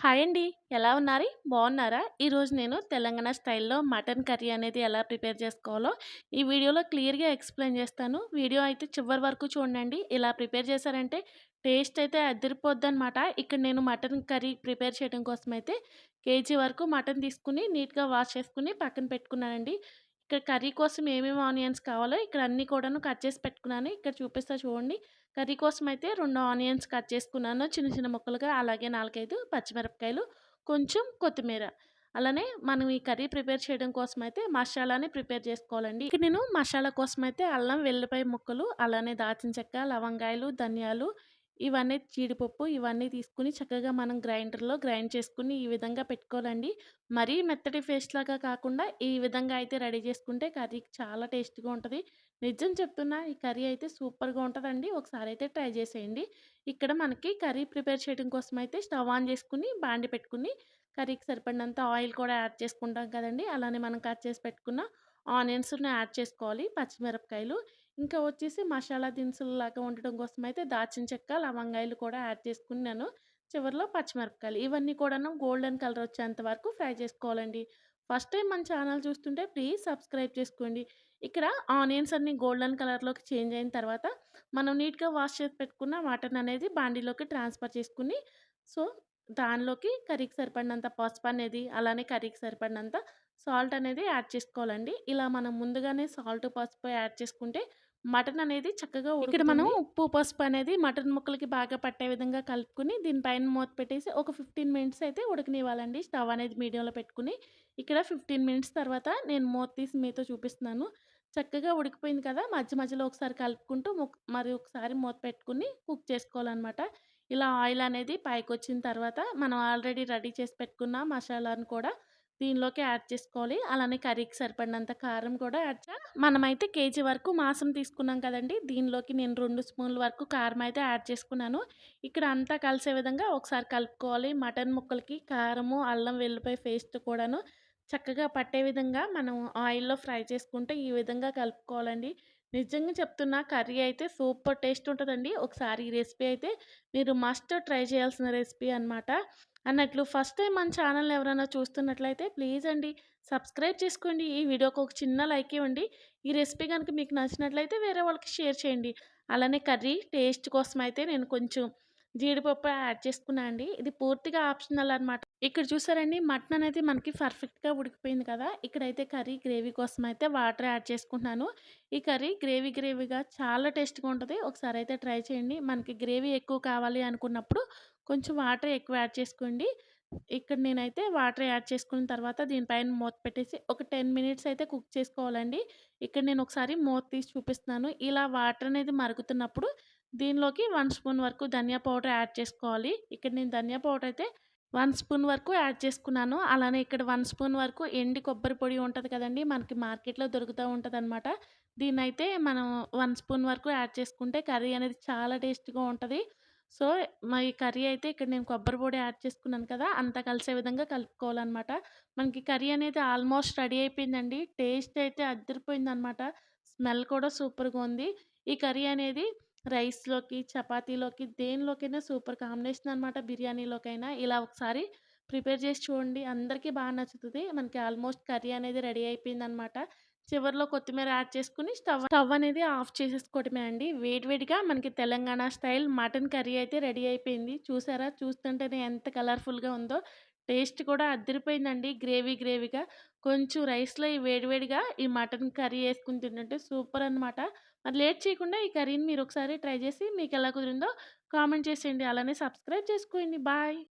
Hi అండి. ఎలా ఉన్నారు? బాగున్నారా? ఈరోజు నేను తెలంగాణ స్టైల్‌లో మటన్ కర్రీ అనేది ఎలా ప్రిపేర్ చేసుకోవాలో ఈ వీడియోలో క్లియర్‌గా ఎక్స్‌ప్లెయిన్ చేస్తాను. వీడియో అయితే చివరి వరకు చూడండి. ఇలా ప్రిపేర్ చేశారంటే టేస్ట్ అయితే అదిరిపోద్దనమాట. ఇక్కడ నేను మటన్ కర్రీ ప్రిపేర్ చేయడం కోసం అయితే కేజీ వరకు మటన్ తీసుకొని నీట్‌గా వాష్ చేసుకుని పక్కన పెట్టుకున్నానండి. ఇక్కడ కర్రీ కోసం ఏమేమి ఆనియన్స్ కావాలో ఇక్కడ అన్నీ కూడాను కట్ చేసి పెట్టుకున్నాను. ఇక్కడ చూపిస్తా చూడండి. కర్రీ కోసం అయితే రెండు ఆనియన్స్ కట్ చేసుకున్నాను చిన్న చిన్న ముక్కలుగా. అలాగే 4, 5 పచ్చిమిరపకాయలు, కొంచెం కొత్తిమీర. అలానే మనం ఈ కర్రీ ప్రిపేర్ చేయడం కోసం అయితే మసాలాని ప్రిపేర్ చేసుకోవాలండి. ఇక నేను మసాలా కోసం అయితే అల్లం, వెల్లిపాయ ముక్కలు, అలానే దాల్చిన చెక్క, లవంగాయలు, ధనియాలు ఇవన్నీ జీడిపప్పు ఇవన్నీ తీసుకుని చక్కగా మనం గ్రైండర్‌లో గ్రైండ్ చేసుకుని ఈ విధంగా పెట్టుకోవాలండి. మరీ మెత్తటి పేస్ట్ లాగా కాకుండా ఈ విధంగా అయితే రెడీ చేసుకుంటే కర్రీ చాలా టేస్ట్గా ఉంటుంది నిజం చెప్తున్నా ఈ కర్రీ అయితే సూపర్‌గా ఉంటుందండి ఒకసారి అయితే ట్రై చేసేయండి. ఇక్కడ మనకి కర్రీ ప్రిపేర్ చేయడం కోసం అయితే స్టవ్ ఆన్ చేసుకుని బాండి పెట్టుకుని కర్రీకి సరిపడినంత ఆయిల్ కూడా యాడ్ చేసుకుంటాం కదండీ! అలానే మనం కట్ చేసి పెట్టుకున్న ఆనియన్స్ను యాడ్ చేసుకోవాలి. పచ్చిమిరపకాయలు ఇంకా వచ్చేసి మసాలా దినుసుల్లాగా ఉండడం కోసం అయితే దాల్చిన చెక్క, లవంగాయలు కూడా యాడ్ చేసుకున్నాను. చివరిలో పచ్చిమిరపకాయలు ఇవన్నీ కూడాను గోల్డెన్ కలర్ వచ్చేంత వరకు ఫ్రై చేసుకోవాలండి. ఫస్ట్ టైం మన ఛానల్ చూస్తుంటే ప్లీజ్ సబ్స్క్రైబ్ చేసుకోండి. ఇక్కడ ఆనియన్స్ అన్ని గోల్డెన్ కలర్‌లోకి చేంజ్ అయిన తర్వాత మనం నీట్‌గా వాష్ చేసి పెట్టుకున్న వాటర్ అనేది బాండీలోకి ట్రాన్స్‌ఫర్ చేసుకుని సో, దానిలోకి కర్రీకి సరిపడినంత పసుపు అనేది, అలానే కర్రీకి సరిపడినంత సాల్ట్ అనేది యాడ్ చేసుకోవాలండి. ఇలా మనం ముందుగానే సాల్ట్, పసుపు యాడ్ చేసుకుంటే మటన్ అనేది చక్కగా ఇక్కడ మనం ఉప్పు, పసుపు అనేది మటన్ ముక్కలకి బాగా పట్టే విధంగా కలుపుకొని దీనిపైన మూత పెట్టేసి ఒక 15 మినిట్స్ అయితే ఉడకనివ్వాలండి. స్టవ్ అనేది మీడియంలో పెట్టుకొని ఇక్కడ 15 మినిట్స్ తర్వాత నేను మూత తీసి మీతో చూపిస్తున్నాను. చక్కగా ఉడికిపోయింది కదా! మధ్య మధ్యలో ఒకసారి కలుపుకుంటూ ముక్ మరి ఒకసారి మూత పెట్టుకొని కుక్ చేసుకోవాలనమాట. ఇలా ఆయిల్ అనేది పైకొచ్చిన తర్వాత మనం ఆల్రెడీ రెడీ చేసి పెట్టుకున్న మసాలాను కూడా దీనిలోకి యాడ్ చేసుకోవాలి. అలానే కర్రీకి సరిపడినంత కారం కూడా యాడ్ చే మనమైతే కేజీ వరకు మాంసం తీసుకున్నాం కదండి దీనిలోకి నేను రెండు స్పూన్ల వరకు కారం అయితే యాడ్ చేసుకున్నాను. ఇక్కడ అంతా కలిసే విధంగా ఒకసారి కలుపుకోవాలి. మటన్ ముక్కలకి కారము, అల్లం వెల్లిపాయ పేస్ట్ కూడాను చక్కగా పట్టే విధంగా మనం ఆయిల్‌లో ఫ్రై చేసుకుంటే ఈ విధంగా కలుపుకోవాలండి. నిజంగా చెప్తున్నా కర్రీ అయితే సూపర్ టేస్ట్ ఉంటుందండి ఒకసారి ఈ రెసిపీ అయితే మీరు మస్ట్ ట్రై చేయాల్సిన రెసిపీ అనమాట. అన్నట్లు ఫస్ట్ టైం మన ఛానల్ ఎవరైనా చూస్తున్నట్లయితే ప్లీజ్ అండి సబ్స్క్రైబ్ చేసుకోండి. ఈ వీడియోకి ఒక చిన్న లైక్ ఇవ్వండి. ఈ రెసిపీ కనుక మీకు నచ్చినట్లయితే వేరే వాళ్ళకి షేర్ చేయండి. అలానే కర్రీ టేస్ట్ కోసం అయితే నేను కొంచెం జీడిపప్పు యాడ్ చేసుకున్నా అండి. ఇది పూర్తిగా ఆప్షనల్ అనమాట. ఇక్కడ చూసారండి మటన్ అనేది మనకి పర్ఫెక్ట్‌గా ఉడికిపోయింది కదా! ఇక్కడైతే కర్రీ గ్రేవీ కోసం అయితే వాటర్ యాడ్ చేసుకుంటున్నాను. ఈ కర్రీ గ్రేవీ గ్రేవీగా చాలా టేస్ట్‌గా ఉంటుంది ఒకసారి అయితే ట్రై చేయండి. మనకి గ్రేవీ ఎక్కువ కావాలి అనుకున్నప్పుడు కొంచెం వాటర్ ఎక్కువ యాడ్ చేసుకోండి. ఇక్కడ నేనైతే వాటర్ యాడ్ చేసుకున్న తర్వాత దీనిపైన మూత పెట్టేసి ఒక 10 మినిట్స్ అయితే కుక్ చేసుకోవాలండి. ఇక్కడ నేను ఒకసారి మూత తీసి చూపిస్తున్నాను. ఇలా వాటర్ అనేది మరుగుతున్నప్పుడు దీనిలోకి వన్ స్పూన్ వరకు ధనియా పౌడర్ యాడ్ చేసుకోవాలి. ఇక్కడ నేను ధనియా పౌడర్ అయితే 1 స్పూన్ వరకు యాడ్ చేసుకున్నాను. అలానే ఇక్కడ 1 స్పూన్ వరకు ఎండి కొబ్బరి పొడి ఉంటది కదండీ! మనకి మార్కెట్‌లో దొరుకుతా ఉంటదనమాట. దీన్నైతే మనం 1 స్పూన్ వరకు యాడ్ చేసుకుంటే కర్రీ అనేది చాలా టేస్ట్‌గా ఉంటది. సో, మా ఈ కర్రీ అయితే ఇక్కడ నేను కొబ్బరి పొడి యాడ్ చేసుకున్నాను కదా! అంతా కలిసే విధంగా కలుపుకోవాలనమాట. మనకి కర్రీ అనేది ఆల్మోస్ట్ రెడీ అయిపోయిందండి. టేస్ట్ అయితే అద్దిరిపోయిందనమాట. స్మెల్ కూడా సూపర్‌గా ఉంది. ఈ కర్రీ అనేది రైస్‌లోకి, చపాతీలోకి దేనిలోకైనా సూపర్ కాంబినేషన్ అనమాట. బిర్యానీలోకైనా ఇలా ఒకసారి ప్రిపేర్ చేసి చూడండి. అందరికీ బాగా నచ్చుతుంది మనకి ఆల్మోస్ట్ కర్రీ అనేది రెడీ అయిపోయిందనమాట. చివరిలో కొత్తిమీర యాడ్ చేసుకొని స్టవ్ స్టవ్ అనేది ఆఫ్ చేసేసుకోవడమే అండి. వేడి వేడిగా మనకి తెలంగాణ స్టైల్ మటన్ కర్రీ అయితే రెడీ అయిపోయింది. చూసారా? చూస్తుంటేనే ఎంత కలర్‌ఫుల్‌గా ఉందో. టేస్ట్ కూడా అద్దరిపోయిందండి గ్రేవీ గ్రేవీగా కొంచెం రైస్‌లో ఈ వేడివేడిగా ఈ మటన్ కర్రీ వేసుకుని తింటుంటే సూపర్ అనమాట. మరి లేట్ చేయకుండా ఈ కర్రీని మీరు ఒకసారి ట్రై చేసి మీకు ఎలా కుదిరిందో కామెంట్ చేసేయండి. అలానే సబ్స్క్రైబ్ చేసుకోండి. బాయ్.